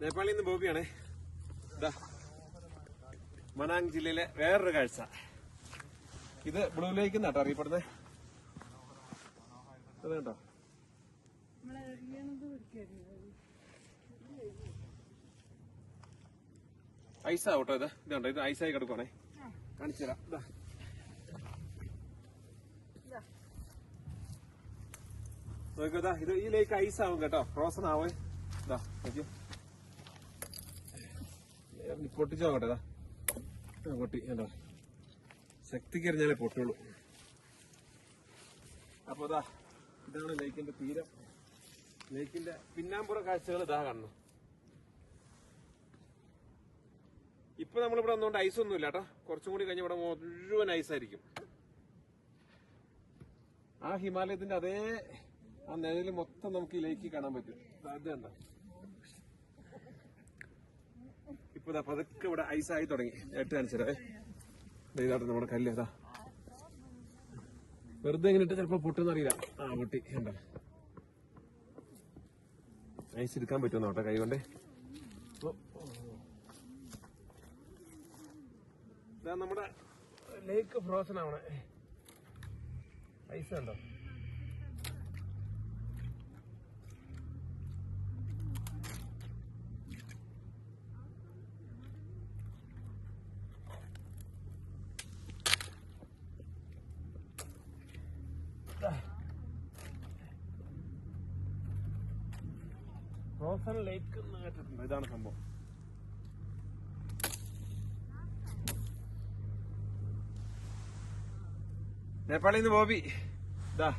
നേപ്പാളിൽ നിന്ന് ബോബിയാണ്. മനാങ് ജില്ലയിലെ വേറൊരു കാഴ്ച. ഇത് ബ്ലൂ ലേക്ക് നട്ടോ അറിയപ്പെടുന്നത്. അത് കേട്ടോ ഐസാ കേട്ടോ ഇത്. ഇതുണ്ടോ ഇത് ഐസായി കിടക്കുവാണേ. കാണിച്ചു തരാം ഇതാ നോക്കൂ ഇതാ ഈ ലേക്ക് ഐസ് ആവും കേട്ടോ. ഫ്രോസൺ ആവേ. ഇതാ നോക്കിയോ. ഏ, പൊട്ടിച്ച് നോക്കട്ടെ ഇതാ പൊട്ടി എന്താ ശക്തിക്ക് എറിഞ്ഞാലേ പൊട്ടുള്ളൂ. അപ്പൊ ഇതാ ഇതാണ് ലേക്കിന്റെ തീരം. ലേക്കിന്റെ പിന്നാമ്പുറ കാഴ്ചകൾ ഇതാ കാണുന്നു ഇപ്പൊ നമ്മളിവിടെ വന്നുകൊണ്ട് ഐസ് ഒന്നും ഇല്ല കേട്ടോ. കുറച്ചും കൂടി കഴിഞ്ഞ ഇവിടെ മുഴുവൻ ഐസായിരിക്കും. ആ ഹിമാലയത്തിന്റെ അതേ ആ നിഴൽ മൊത്തം നമുക്ക് ഈ ലേക്ക് കാണാൻ പറ്റും. അത് കണ്ട? ഇപ്പൊ പതുക്കെ ഇവിടെ ഐസായി തുടങ്ങി. എട്ട് കാണിച്ചേ ഇതാട്ടെ നമ്മുടെ കല്ല് ഇതാ വെറുതെ ഇങ്ങനെ ഇട്ട് ചിലപ്പോ പൊട്ടെന്ന് അറിയില്ല. ആ പൊട്ടി കണ്ട? ഐസ് എടുക്കാൻ പറ്റുമോ നോട്ടെ കൈ കൊണ്ട്. നമ്മുടെ ലേക്ക് ഫ്രോസൺ ആവണേ ഐസ് ഉണ്ടോ? ഫ്രോസൺ ലേക്ക് എന്ന് കേട്ടിട്ടുണ്ട് ഇതാണ് സംഭവം. നേപ്പാളിൽ നിന്ന് ബോബി. ഇതാ.